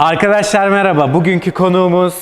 Arkadaşlar merhaba. Bugünkü konuğumuz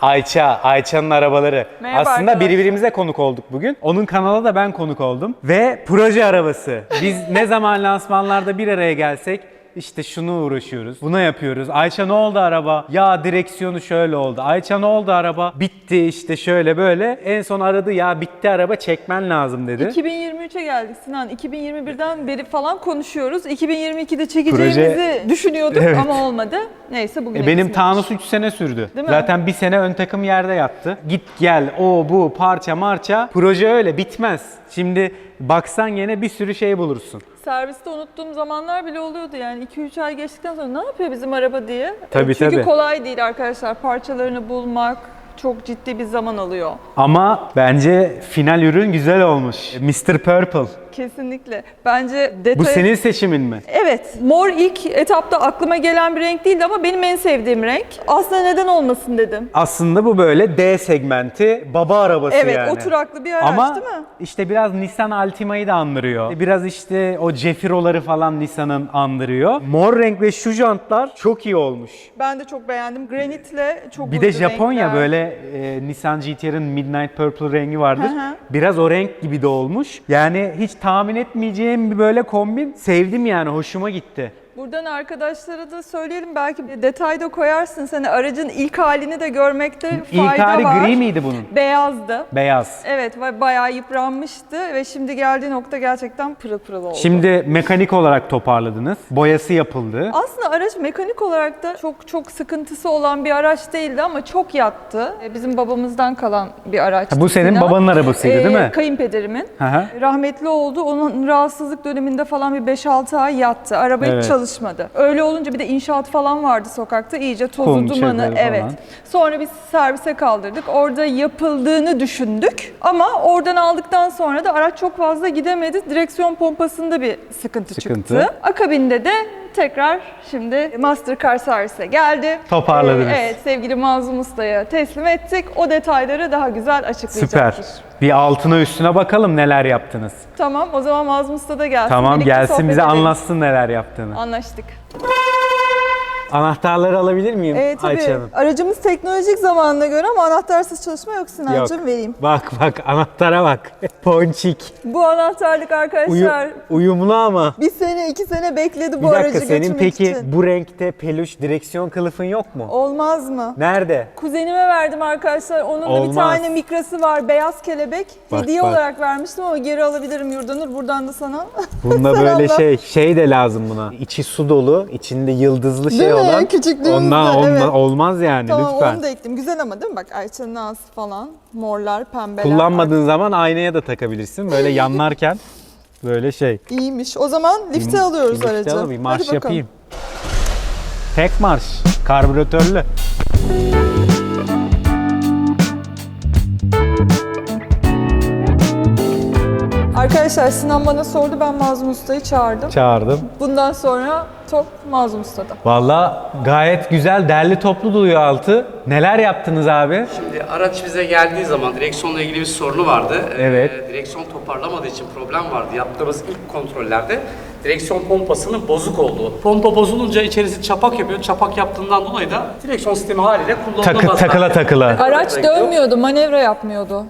Ayça. Ayça'nın arabaları. Merhaba Aslında arkadaşlar. birbirimize konuk olduk bugün. Onun kanala da ben konuk oldum. Ve proje arabası. Biz ne zaman lansmanlarda bir araya gelsek işte şunu uğraşıyoruz. Buna yapıyoruz. Ayça ne oldu araba? Ya direksiyonu şöyle oldu. Ayça ne oldu araba? Bitti işte şöyle böyle. En son aradı ya bitti araba çekmen lazım dedi. 2023'e geldik Sinan. 2021'den beri falan konuşuyoruz. 2022'de çekeceğimizi Proje- düşünüyorduk Evet. ama olmadı. Neyse bugün E, Benim Tanus 3 sene sürdü. Değil mi? Zaten bir sene ön takım yerde yattı. Git gel o bu parça marça. Proje öyle bitmez. Şimdi baksan yine bir sürü şey bulursun. Serviste unuttuğum zamanlar bile oluyordu yani 2-3 ay geçtikten sonra ne yapıyor bizim araba diye. Tabii, E, Çünkü tabii. kolay değil arkadaşlar. Parçalarını bulmak çok ciddi bir zaman alıyor. Ama bence final ürün güzel olmuş. Mr. Purple. Kesinlikle. Bence Bu detay... senin seçimin mi? Evet, mor ilk etapta aklıma gelen bir renk değildi ama benim en sevdiğim renk. Aslında neden olmasın dedim. Aslında bu böyle D segmenti baba arabası Evet, yani. oturaklı bir araç Ama değil mi? işte biraz Nissan Altima'yı da andırıyor. Biraz işte o Cefiro'ları falan Nissan'ın andırıyor. Mor renk ve şu jantlar çok iyi olmuş. Ben de çok beğendim. Granit'le çok Bir de Japonya renkler. böyle e, Nissan GT-R'ın Midnight Purple rengi vardır. Hı hı. Biraz o renk gibi de olmuş. Yani hiç tahmin etmeyeceğim bir böyle kombin. Sevdim yani hoşuma gitti. Buradan arkadaşlara da söyleyelim belki detayda koyarsın. Hani aracın ilk halini de görmekte İlk fayda hali var. gri miydi bunun? Beyazdı. Beyaz. Evet ba- bayağı yıpranmıştı ve şimdi geldiği nokta gerçekten pırıl pırıl oldu. Şimdi mekanik olarak toparladınız. Boyası yapıldı. Aslında araç mekanik olarak da çok çok sıkıntısı olan bir araç değildi ama çok yattı. E, Bizim babamızdan kalan bir araçtı. Ha, bu senin babanın arabasıydı değil mi? Kayınpederimin. Hı. Rahmetli oldu. Onun rahatsızlık döneminde falan bir 5-6 ay yattı. Araba Evet. hiç çalışmadı. Öyle olunca bir de inşaat falan vardı sokakta. İyice tozu Kum, dumanı. Evet. falan. Sonra biz servise kaldırdık. Orada yapıldığını düşündük. Ama oradan aldıktan sonra da araç çok fazla gidemedi. Direksiyon pompasında bir sıkıntı, Sıkıntı. çıktı. Akabinde de tekrar şimdi Mastercar servise geldi. Toparladınız. Ee, evet sevgili Mazlum Usta'ya teslim ettik. O detayları daha güzel açıklayacaktır. Süper. Bir altına üstüne bakalım neler yaptınız. Tamam o zaman Mazlum Usta da gelsin. Tamam Birlikte gelsin bize edelim. anlatsın neler yaptığını. Anlaştık. Anahtarları alabilir miyim Evet tabii Ayça Hanım? aracımız teknolojik zamanına göre ama anahtarsız çalışma yok Sinancığım Yok. vereyim. Bak bak anahtara bak. Ponçik. Bu anahtarlık Uyu- arkadaşlar uyumlu ama. bir sene iki sene bekledi bu Bir dakika aracı senin peki için. bu renkte peluş direksiyon kılıfın yok mu? Olmaz mı? Nerede? Kuzenime verdim arkadaşlar. Onun da bir Olmaz. tane mikrası var. Beyaz kelebek. Bak, Hediye bak. olarak vermiştim ama geri alabilirim Yurdanur. Buradan da sana. Bunda böyle şey şey de lazım buna. İçi su dolu, içinde yıldızlı şey Değil mi? Olan. Küçüklüğümüzde, Ondan evet. olmaz yani tamam lütfen. onu da ekledim. Güzel ama değil mi? Bak Ayça'nın ağzı falan. Morlar, pembeler. Kullanmadığın zaman aynaya da takabilirsin. Böyle yanlarken böyle şey. İyiymiş. O zaman lifte alıyoruz Lifte aracı. alalım, marş yapayım. Tek marş, karbüratörlü. Arkadaşlar Sinan bana sordu ben Mazlum Usta'yı çağırdım. Çağırdım. Bundan sonra top Mazlum Usta'da. Valla gayet güzel, derli toplu duruyor altı. Neler yaptınız abi? Şimdi araç bize geldiği zaman direksiyonla ilgili bir sorunu vardı. Ee, Evet. direksiyon toparlamadığı için problem vardı. Yaptığımız ilk kontrollerde direksiyon pompasının bozuk olduğu. Pompa bozulunca içerisi çapak yapıyor. Çapak yaptığından dolayı da direksiyon sistemi haliyle kullanılamaz. Takı, takıla takıla. Araç dönmüyordu, manevra yapmıyordu.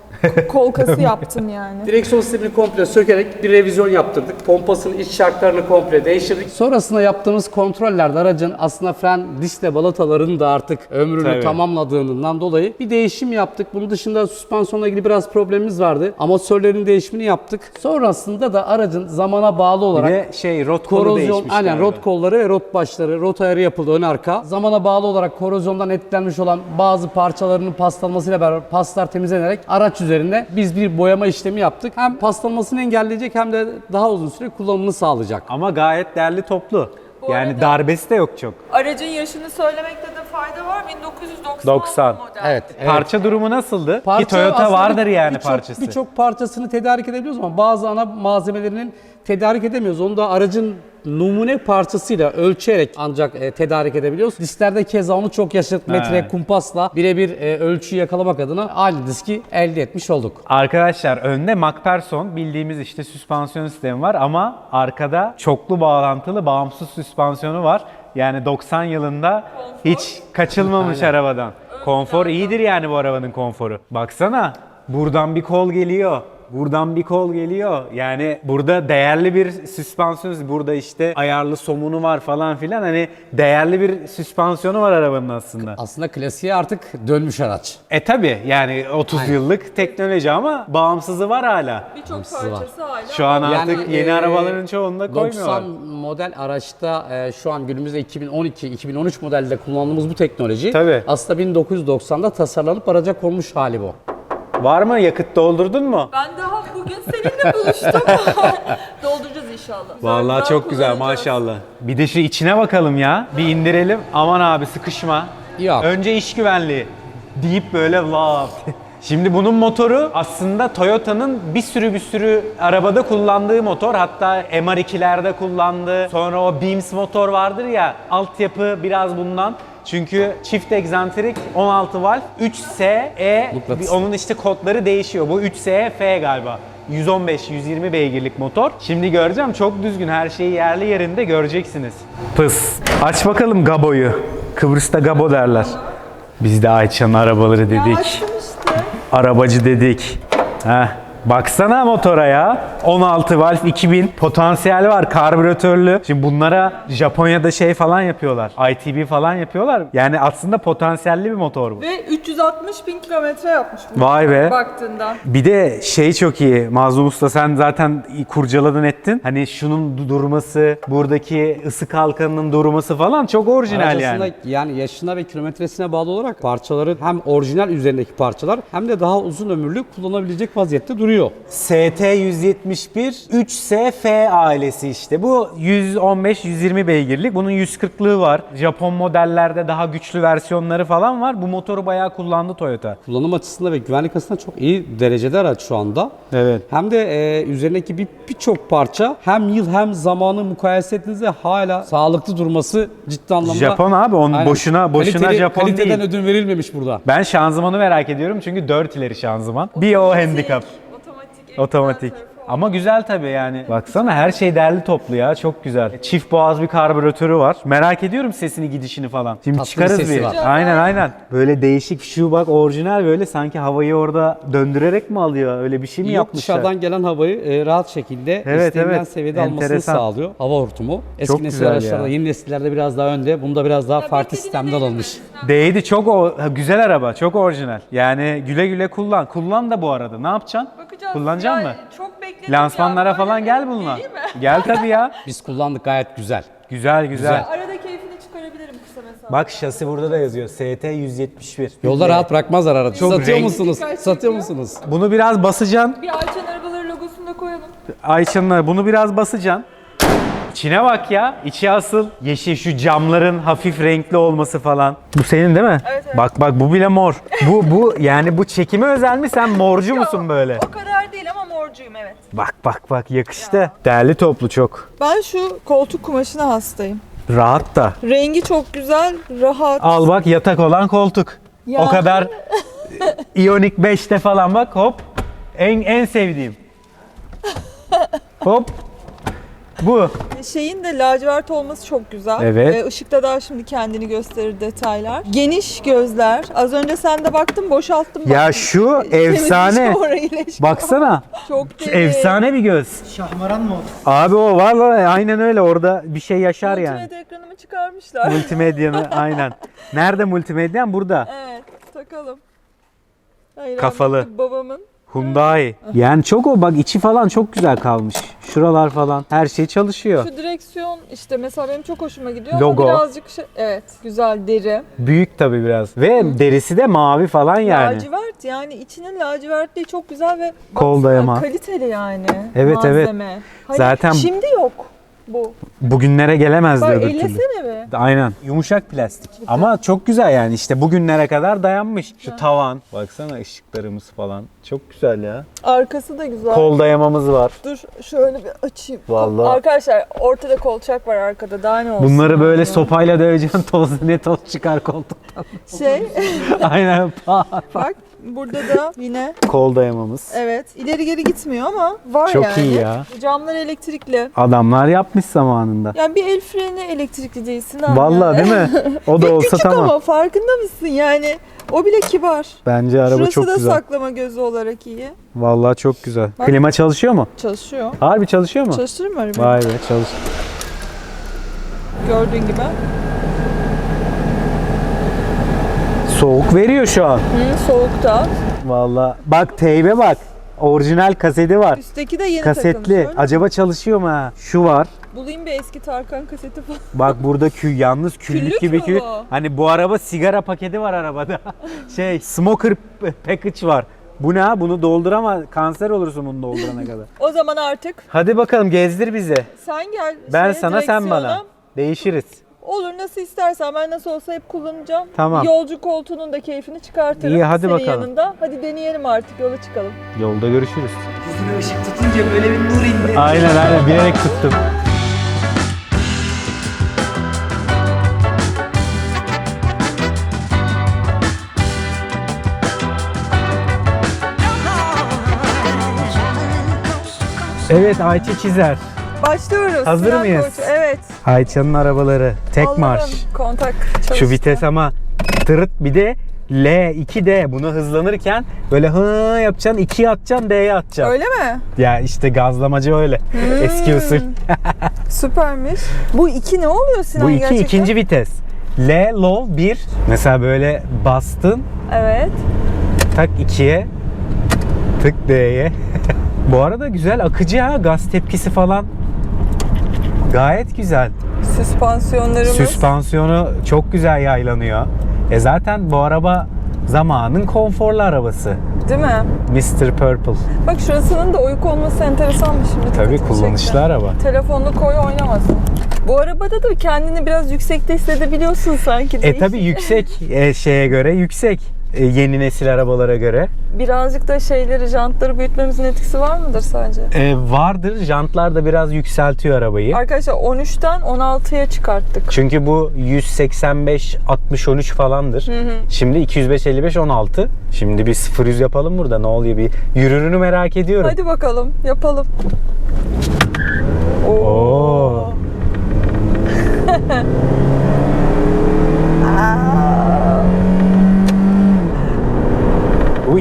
Kol kası yaptım yani. Direksiyon sistemini komple sökerek bir revizyon yaptırdık. Pompasının iç şartlarını komple değiştirdik. Sonrasında yaptığımız kontrollerde aracın aslında fren disle balatalarının da artık ömrünü Tabii. tamamladığından dolayı bir değişim yaptık. Bunun dışında süspansiyonla ilgili biraz problemimiz vardı. Amortisörlerin değişimini yaptık. Sonrasında da aracın zamana bağlı Bir olarak de şey rot kolu korozyon, değişmiş aynen galiba. rot kolları ve rot başları, rot ayarı yapıldı ön arka. Zamana bağlı olarak korozyondan etkilenmiş olan bazı parçalarının paslanmasıyla beraber paslar temizlenerek araç üzerinde biz bir boyama işlemi yaptık. Hem paslanmasını engelleyecek hem de daha uzun süre kullanımını sağlayacak. Ama gayet derli toplu. Bu yani arada- darbesi de yok çok. Aracın yaşını söylemekte de fayda var. 1990 90. model. Evet. Parça durumu nasıldı? Parça Ki Toyota aslında vardır yani birçok- parçası. Birçok parçasını tedarik edebiliyoruz ama bazı ana malzemelerinin tedarik edemiyoruz. Onu da aracın numune parçasıyla ölçerek ancak e, tedarik edebiliyoruz. Disklerde keza onu çok yaşadık. Metre kumpasla birebir e, ölçüyü yakalamak adına aynı diski elde etmiş olduk. Arkadaşlar önde MacPherson bildiğimiz işte süspansiyon sistemi var ama arkada çoklu bağlantılı bağımsız süspansiyonu var. Yani 90 yılında hiç kaçılmamış arabadan. Konfor iyidir yani bu arabanın konforu. Baksana buradan bir kol geliyor. Buradan bir kol geliyor. Yani burada değerli bir süspansiyon, burada işte ayarlı somunu var falan filan. Hani değerli bir süspansiyonu var arabanın aslında. Aslında klasiğe artık dönmüş araç. E tabi yani 30 yıllık teknoloji ama bağımsızı var hala. Birçok Var. parçası hala. Şu an artık yeni e, arabaların çoğunda koymuyorlar. 90 model araçta e, şu an günümüzde 2012-2013 modelde kullandığımız bu teknoloji Tabii. aslında 1990'da tasarlanıp araca konmuş hali bu. Var mı? Yakıt doldurdun mu? Ben daha bugün seninle buluştum. Dolduracağız inşallah. Vallahi çok güzel kullanacağız. maşallah. Bir de şu içine bakalım ya. Bir indirelim. Aman abi sıkışma. Yok. Önce iş güvenliği deyip böyle laf. Şimdi bunun motoru aslında Toyota'nın bir sürü bir sürü arabada kullandığı motor. Hatta MR2'lerde kullandığı. Sonra o Beams motor vardır ya. Altyapı biraz bundan. Çünkü çift egzantrik 16 valve 3SE Mıknatıs. bir- onun işte kodları değişiyor. Bu 3SE galiba. 115-120 beygirlik motor. Şimdi göreceğim çok düzgün her şeyi yerli yerinde göreceksiniz. Pıs. Aç bakalım Gabo'yu. Kıbrıs'ta Gabo derler. Biz de Ayça'nın arabaları Ya dedik. açtım işte. Arabacı dedik. Heh. Baksana motora ya. 16 valve 2000 potansiyel var karbüratörlü. Şimdi bunlara Japonya'da şey falan yapıyorlar. ITB falan yapıyorlar. Yani aslında potansiyelli bir motor bu. Ve 360 bin kilometre yapmış bu. Vay be. Baktığında. Bir de şey çok iyi. Mazlum Usta sen zaten kurcaladın ettin. Hani şunun du- durması, buradaki ısı kalkanının durması falan çok orijinal Araç yani. yani yaşına ve kilometresine bağlı olarak parçaların hem orijinal üzerindeki parçalar hem de daha uzun ömürlü kullanabilecek vaziyette duruyor. ST171 3SF ailesi işte. Bu 115-120 beygirlik. Bunun 140'lığı var. Japon modellerde daha güçlü versiyonları falan var. Bu motoru bayağı kullandı Toyota. Kullanım açısından ve güvenlik açısından çok iyi derecede araç şu anda. Evet. Hem de e, üzerindeki bir birçok parça hem yıl hem zamanı mukayese ettiğinizde hala sağlıklı durması ciddi anlamda. Japon abi, onun Aynen. boşuna- boşuna Kaliteli- Japon kaliteden değil. ödün verilmemiş burada. Ben şanzımanı merak ediyorum çünkü 4 ileri şanzıman. Bir o handikap. Otomatik. Ama güzel tabii yani. Baksana her şey derli toplu ya. Çok güzel. Çift boğaz bir karbüratörü var. Merak ediyorum sesini gidişini falan. Şimdi Tatlı bir çıkarız sesi bir. var. Aynen aynen. Böyle değişik şu bak orijinal böyle sanki havayı orada döndürerek mi alıyor? Öyle bir şey mi Yok yapmışlar? dışarıdan gelen havayı e, rahat şekilde Evet, istenilen evet. seviyede almasını Enteresan. sağlıyor. Hava hortumu. Eski Çok nesil güzel araçlarda, ya. yeni nesillerde biraz daha önde. Bunda biraz daha farklı beklediğine sistemde değdi mi? alınmış. Değdi çok o ha, güzel araba. Çok orijinal. Yani güle güle kullan. Kullan da bu arada. Ne yapacaksın? Bakacağız. Kullanacaksın Ya, mı? Çok bekledim Lansmanlara ya. falan gel bununla. Mi? Gel tabii ya. Biz kullandık gayet güzel. Güzel güzel. Arada keyfini çıkarabilirim kısa mesafe. Bak şasi burada da yazıyor. ST 171. Yolda rahat bırakmazlar aracı. Çok Satıyor renk- musunuz? Dikkat Satıyor çekiyor. musunuz? Bunu biraz basacaksın. Bir Ayça'nın arabaları logosunu da koyalım. Ayşenler bunu biraz basacaksın. İçine bak ya. İçi asıl yeşil şu camların hafif renkli olması falan. Bu senin değil mi? Evet, evet. Bak bak bu bile mor. bu bu yani bu çekime özel mi? Sen morcu musun böyle? O kadar morcuyum evet. Bak bak bak yakıştı. Değerli toplu çok. Ben şu koltuk kumaşına hastayım. Rahat da. Rengi çok güzel, rahat. Al bak yatak olan koltuk. Ya. O kadar Ioniq 5'te falan bak hop. En en sevdiğim. hop. Bu. Şeyin de lacivert olması çok güzel. Evet. Ee, ışıkta daha şimdi kendini gösterir detaylar. Geniş gözler. Az önce sen de baktın boşalttım. Ya baktım. şu Temizmiş efsane. orayı leş. Baksana. Çok derin. efsane bir göz. Şahmaran mı oldu? Abi o var aynen öyle orada bir şey yaşar yani. Multimedya ekranımı çıkarmışlar. Multimedyanı aynen. Nerede multimedyan? Burada. evet takalım. Hayır, Kafalı. Babamın. Hyundai. Yani çok o bak içi falan çok güzel kalmış. Şuralar falan her şey çalışıyor. Şu direksiyon işte mesela benim çok hoşuma gidiyor Logo. ama birazcık şey, evet güzel deri. Büyük tabii biraz. Ve derisi de mavi falan yani. Lacivert yani içinin lacivertliği çok güzel ve Kol dayama. kaliteli yani Evet, evet. malzeme. Hani Zaten- şimdi yok bu. Bugünlere gelemezdi Bak öbür türlü. ellesene be. Aynen. Yumuşak plastik. Ama çok güzel yani işte bugünlere kadar dayanmış. Şu tavan. Baksana ışıklarımız falan. Çok güzel ya. Arkası da güzel. Kol dayamamız var. Dur şöyle bir açayım. Vallahi. Arkadaşlar ortada kolçak var arkada daha ne olsun. Bunları böyle yani. sopayla döveceksin toz ne toz çıkar koltuk. Şey Aynen. bak Burada da yine Kol dayamamız. evet ileri geri gitmiyor ama var Çok yani. iyi ya. Camlar elektrikli. Adamlar yapmış zamanında. Yani bir el freni elektrikli değilsin abi. Vallahi değil mi? O da olsa Küçük tamam. ama farkında mısın yani? O bile kibar. Bence araba Şurası çok da güzel. saklama gözü olarak iyi. Vallahi çok güzel. Bak. Klima çalışıyor mu? Çalışıyor. Harbi çalışıyor mu? Çalıştırır mı arabayı? Vay be çalış. Gördüğün gibi. Soğuk veriyor şu an. Hı, soğukta. Vallahi. Bak teybe bak. Orijinal kaseti var. Üstteki de yeni Kasetli. takılmış. Acaba çalışıyor mu ha? Şu var. Bulayım bir eski Tarkan kaseti falan. Bak burada kül yalnız küllük, Küllük gibi mü kül. bu? Hani bu araba sigara paketi var arabada. şey smoker p- package var. Bu ne ha? Bunu doldur ama kanser olursun bunu doldurana kadar. O zaman artık Hadi bakalım gezdir bizi. sen gel. Ben şeye, sana sen bana. Değişiriz. Olur nasıl istersen ben nasıl olsa hep kullanacağım. Tamam. Yolcu koltuğunun da keyfini çıkartırım. İyi, hadi senin bakalım. yanında. Hadi deneyelim artık yola çıkalım. Yolda görüşürüz. Yüzüne ışık tutunca böyle bir nur indi. Aynen aynen bilerek tuttum. Evet Ayça Çizer. Başlıyoruz. Hazır Sinan mıyız? Koç, Evet. Ayça'nın arabaları. Tek Allah'ım, marş. Kontak çalıştı. Şu vites ama tırıt bir de L 2D bunu hızlanırken böyle hı yapacaksın 2'ye atacaksın D'ye atacaksın. Öyle mi? Ya işte gazlamacı öyle. Eski usul. Süpermiş. Bu iki ne oluyor Sinan Bu iki gerçekten? ikinci vites. L low 1. Mesela böyle bastın Evet. tak 2'ye tık D'ye. Bu arada güzel akıcı ha gaz tepkisi falan. Gayet güzel. Süspansiyonlarımız. Süspansiyonu çok güzel yaylanıyor. E zaten bu araba zamanın konforlu arabası. Değil mi? Mr. Purple. Bak şurasının da oyuk olması enteresanmış şimdi. Tabii kullanışlı araba. Telefonunu koy oynamasın. Bu arabada da kendini biraz yüksekte hissedebiliyorsun sanki. E Değişik. tabi yüksek e, şeye göre yüksek. E, yeni nesil arabalara göre. Birazcık da şeyleri, jantları büyütmemizin etkisi var mıdır sence? E, vardır. Jantlar da biraz yükseltiyor arabayı. Arkadaşlar 13'ten 16'ya çıkarttık. Çünkü bu 185 60 13 falandır. Şimdi 205 55 16. Şimdi bir 0 100 yapalım burada. Ne oluyor bir yürürünü merak ediyorum. Hadi bakalım yapalım. Oo. Bu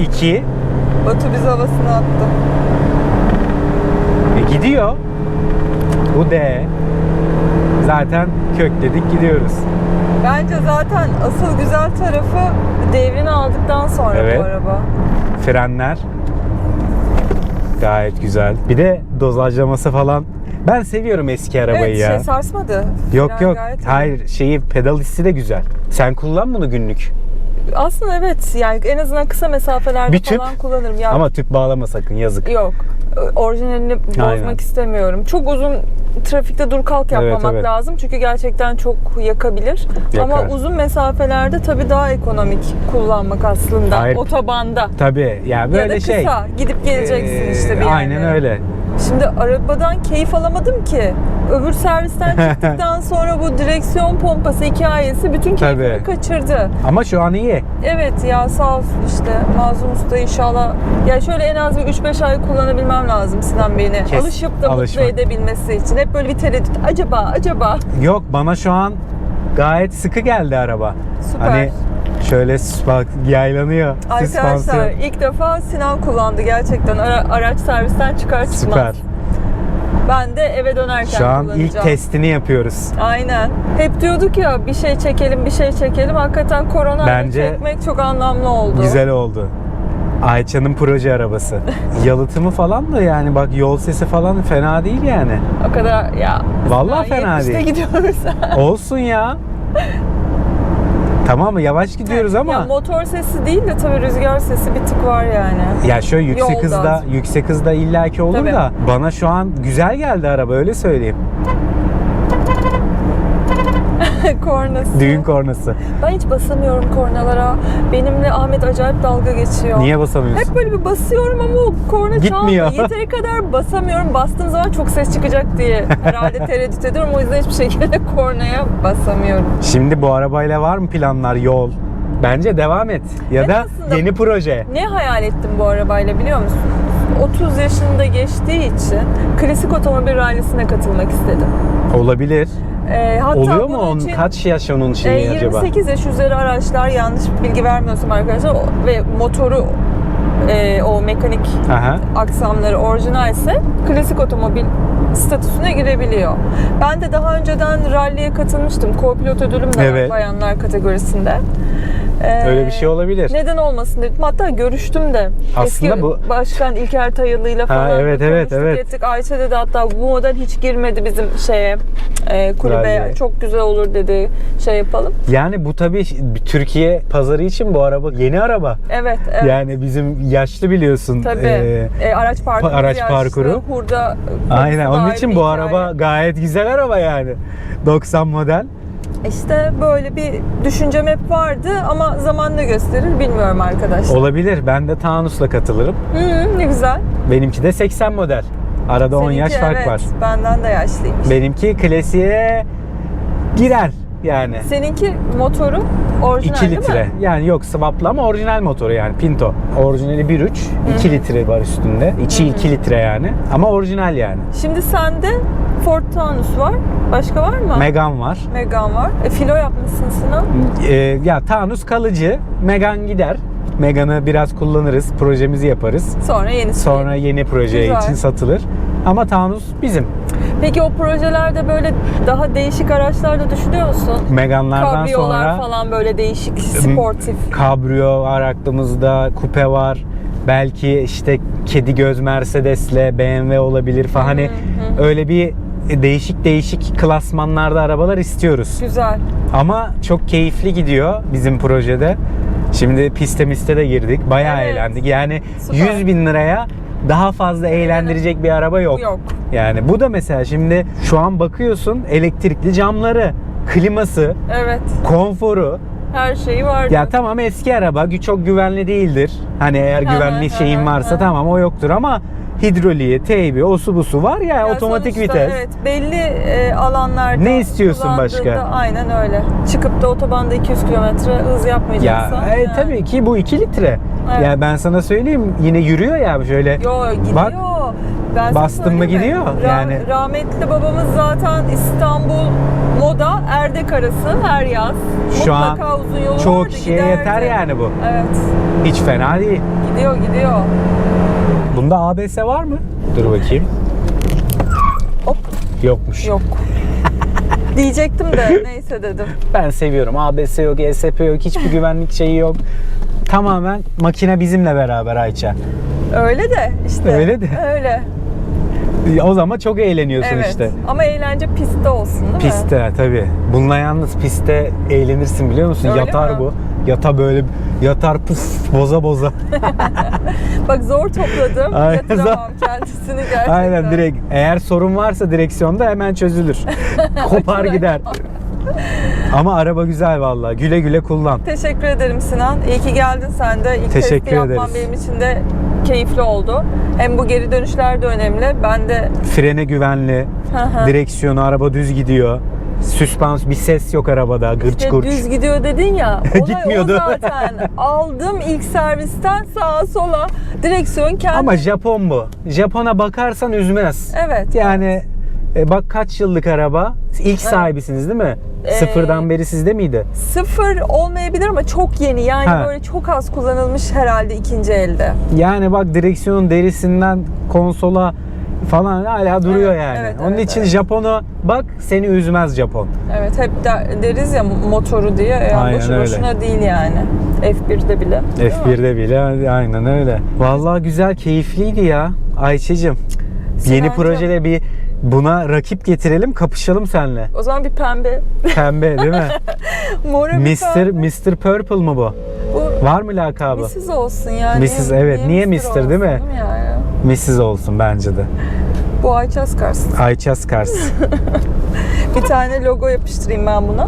2 Batu biz havasını attı. e, gidiyor. Bu D. Zaten kökledik gidiyoruz. Bence zaten asıl güzel tarafı devrini aldıktan sonra Evet. bu araba. Frenler gayet güzel. Bir de dozajlaması falan. Ben seviyorum eski arabayı evet ya. şey sarsmadı. Yok Fren yok. iyi. Hayır şeyi pedal hissi de güzel. Sen kullan bunu günlük. Aslında evet yani en azından kısa mesafelerde Bir tüp falan kullanırım. Ya, Ama tüp bağlama sakın yazık. Yok. Orijinalini bozmak Aynen. istemiyorum. Çok uzun trafikte dur kalk Evet, yapmamak evet. lazım. Çünkü gerçekten çok yakabilir. Yakar. Ama uzun mesafelerde tabii daha ekonomik kullanmak aslında. Hayır. Otobanda. Tabii ya ya böyle da şey. kısa. Gidip geleceksin Ee, işte bir Aynen yerlere. öyle. Şimdi arabadan keyif alamadım ki. Öbür servisten çıktıktan sonra bu direksiyon pompası hikayesi bütün keyfimi Tabii. kaçırdı. Ama şu an iyi. Evet ya sağ olsun işte Mazlum Usta inşallah. Ya şöyle en az bir 3-5 ay kullanabilmem lazım Sinan Bey'ini. Kes- Alışıp da alışmak. mutlu edebilmesi için. Hep böyle bir tereddüt. Acaba acaba. Yok bana şu an gayet sıkı geldi araba. Süper. Hani şöyle bak yaylanıyor. Arkadaşlar ilk defa Sinan kullandı gerçekten. Ara- araç servisten çıkar çıkmaz. Süper. Ben de eve dönerken Şu an ilk testini yapıyoruz. Aynen. Hep diyorduk ya bir şey çekelim bir şey çekelim. Hakikaten korona Bence çekmek çok anlamlı oldu. Güzel oldu. Ayça'nın proje arabası. Yalıtımı falan da yani bak yol sesi falan fena değil yani. O kadar ya. Vallahi fena 70'te değil. gidiyoruz. Olsun ya. Tamam mı? Yavaş gidiyoruz ama. Ya motor sesi değil de tabii rüzgar sesi bir tık var yani. Ya şöyle yüksek Yolda. hızda yüksek hızda illaki olur Tabii. da bana şu an güzel geldi araba öyle söyleyeyim. Kornası. Düğün kornası. Ben hiç basamıyorum kornalara. Benimle Ahmet acayip dalga geçiyor. Niye basamıyorsun? Hep böyle bir basıyorum ama o korna Gitmiyor. çalmıyor. Yeteri kadar basamıyorum. Bastığım zaman çok ses çıkacak diye herhalde tereddüt ediyorum. O yüzden hiçbir şekilde kornaya basamıyorum. Şimdi bu arabayla var mı planlar yol? Bence devam et. Ya Ben da yeni proje. Ne hayal ettim bu arabayla biliyor musunuz? 30 yaşında geçtiği için klasik otomobil rallisine katılmak istedim. Olabilir. Ee, hatta Oluyor mu? bunun Onun, için, kaç yaş onun e, şeyi acaba? 28 yaş üzeri araçlar yanlış bilgi vermiyorsam arkadaşlar ve motoru e, o mekanik Aha. aksamları orijinalse klasik otomobil statüsüne girebiliyor. Ben de daha önceden ralliye katılmıştım. Co-pilot ödülüm de Evet. bayanlar kategorisinde. Ee, Öyle bir şey olabilir. Neden olmasın dedim. Hatta görüştüm de. Aslında Eski bu- Başkan İlker Tayılı'yla falan evet, evet, konuştuk evet. ettik. Ayça dedi hatta bu model hiç girmedi bizim şeye e, kulübeye. Ralliye. Çok güzel olur dedi. Şey yapalım. Yani bu tabii Türkiye pazarı için bu araba yeni araba. Evet. evet. Yani bizim yaşlı biliyorsun. Tabii. Ee, E, araç parkuru. araç yaşlı, parkuru. Hurda. aynen. Onun için bu araba hikaye. gayet güzel araba yani. 90 model. İşte böyle bir düşüncem hep vardı ama zaman ne gösterir bilmiyorum arkadaşlar. Olabilir. Ben de Taunus'la katılırım. Hı, ne güzel. Benimki de 80 model. Arada 10 yaş Seninki, fark evet, var. Benden de yaşlıymış. Benimki klasiğe girer yani. Seninki motoru orijinal 2 değil litre. mi? Yani yok swaplı ama orijinal motoru yani Pinto. Orijinali 1.3, 2 litre var üstünde. İçi 2 litre yani. Ama orijinal yani. Şimdi sende Ford Taunus var. Başka var mı? Megane var. Megane var. E, filo yapmışsın Sinan. Ee, ya Taunus kalıcı. Megane gider. Megane'ı biraz kullanırız. Projemizi yaparız. Sonra yenisi. Sonra yeni proje Güzel. için satılır. Ama Taunus bizim. Peki o projelerde böyle daha değişik araçlar da düşünüyor musun? Megane'lardan Kabriyolar sonra falan böyle değişik, sportif. Cabrio var aklımızda, kupe var. Belki işte kedi göz Mercedes'le BMW olabilir falan. Hani öyle bir değişik değişik klasmanlarda arabalar istiyoruz. Güzel. Ama çok keyifli gidiyor bizim projede. Şimdi piste miste de girdik. Bayağı Evet. eğlendik. Yani Süper. 100 bin liraya daha fazla eğlendirecek bir araba yok. Yok. Yani bu da mesela şimdi şu an bakıyorsun elektrikli camları, kliması, Evet. konforu. Her şeyi var. Ya tamam eski araba gü- çok güvenli değildir. Hani eğer güvenli hı şeyin varsa tamam o yoktur ama hidroliği, teybi, osu busu var ya, Ya otomatik sonuçta vites. Evet, belli e, alanlarda Ne istiyorsun başka? Aynen öyle. Çıkıp da otobanda 200 kilometre hız Ya yapmayacaksın. e, Yani. tabii ki bu 2 litre. Evet. Ya ben sana söyleyeyim yine yürüyor ya şöyle. Yo gidiyor. Bak, ben bastın mı gidiyor, Ra- yani. Rahmetli babamız zaten İstanbul Moda Erdek arası her yaz. Şu an Mutlaka uzun yolu çoğu vardı, kişiye giderdi. yeter yani bu. Evet. Hiç fena değil. Gidiyor gidiyor. Bunda ABS var mı? Dur bakayım. Hop Yokmuş. yok. Diyecektim de neyse dedim. Ben seviyorum. ABS yok, ESP yok, hiçbir güvenlik şeyi yok. Tamamen makine bizimle beraber Ayça. Öyle de işte. Öyle de. Öyle. O zaman çok eğleniyorsun Evet. işte. Ama eğlence pistte olsun değil mi? Pistte tabii. Bununla yalnız pistte eğlenirsin biliyor musun? Öyle yatar mi? bu. Yata böyle yatar puf boza boza. Bak zor topladım. Aynen. Yatıramam kendisini gerçekten. Aynen direkt. Eğer sorun varsa direksiyonda hemen çözülür. Kopar gider. Ama araba güzel vallahi. Güle güle kullan. Teşekkür ederim Sinan. İyi ki geldin sen de. İlk Teşekkür testi yapman ederiz. benim için de keyifli oldu. Hem bu geri dönüşler de önemli. Ben de Frene güvenli. Direksiyonu araba düz gidiyor. Süspans bir ses yok arabada. Gırç işte gırç. düz gidiyor dedin ya. Olay Gitmiyordu. o zaten. Aldım ilk servisten sağa sola. Direksiyon kendi. Ama Japon bu. Japon'a bakarsan üzmez. Evet. Yani e, bak kaç yıllık araba. İlk sahibisiniz değil mi? Ee, Sıfırdan beri sizde miydi? Sıfır olmayabilir ama çok yeni. Yani Ha. böyle çok az kullanılmış herhalde ikinci elde. Yani bak direksiyonun derisinden konsola falan hala duruyor Evet, yani. evet, Onun evet, için evet. Japonu bak seni üzmez Japon. Evet hep der- deriz ya motoru diye. Yani Aynen boşu öyle. boşuna değil yani. F1'de bile. Değil mi? F1'de bile aynen öyle. Vallahi güzel, keyifliydi ya Ayça'cığım. Yeni projede bir buna rakip getirelim, kapışalım seninle. O zaman bir pembe. Pembe değil mi? Mora bir Mr. pembe. Mr. Purple mı bu? Bu Var mı lakabı? Mrs. olsun yani. Mrs. evet. Niye Mr. değil mi? olsun Yani? Mrs. olsun bence de. Bu Ayça Askarsın. Ayça Skars. Bir tane logo yapıştırayım ben buna.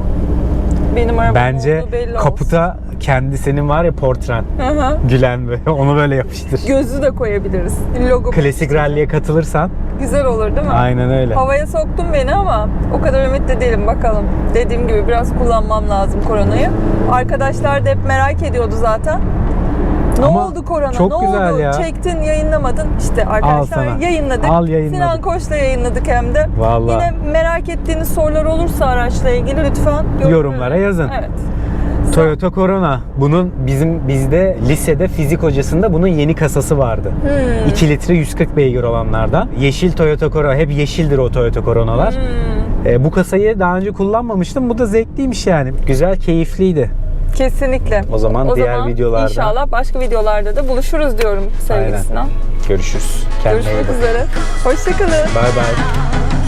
Benim arabam Bence olduğu belli kaputa kendi senin var ya portren. Hı. Gülen böyle. Onu böyle yapıştır. Gözlü de koyabiliriz. Logo Klasik rally'e katılırsan güzel olur değil mi? aynen öyle. Havaya soktum beni ama o kadar ümitli değilim bakalım. Dediğim gibi biraz kullanmam lazım koronayı. Arkadaşlar da hep merak ediyordu zaten. Ne Ama oldu korona? çok ne güzel oldu? ya. Çektin, yayınlamadın. İşte arkadaşlar yayınladık. Al yayınladık. Sinan Koç'la yayınladık hem de. Vallahi. Yine merak ettiğiniz sorular olursa araçla ilgili lütfen Yorumlara yazın. Evet. Toyota Corona. Bunun bizim bizde lisede fizik hocasında bunun yeni kasası vardı. Hmm. 2 litre 140 beygir olanlardan. Yeşil Toyota Corona. Hep yeşildir o Toyota Corona'lar. Hmm. E, bu kasayı daha önce kullanmamıştım. Bu da zevkliymiş yani. Güzel, keyifliydi. Kesinlikle. O zaman diğer videolarda- inşallah başka videolarda da buluşuruz diyorum sevgili Aynen. Sinan. Görüşürüz. Kendine Görüşmek üzere. Hoşçakalın. Bay bay.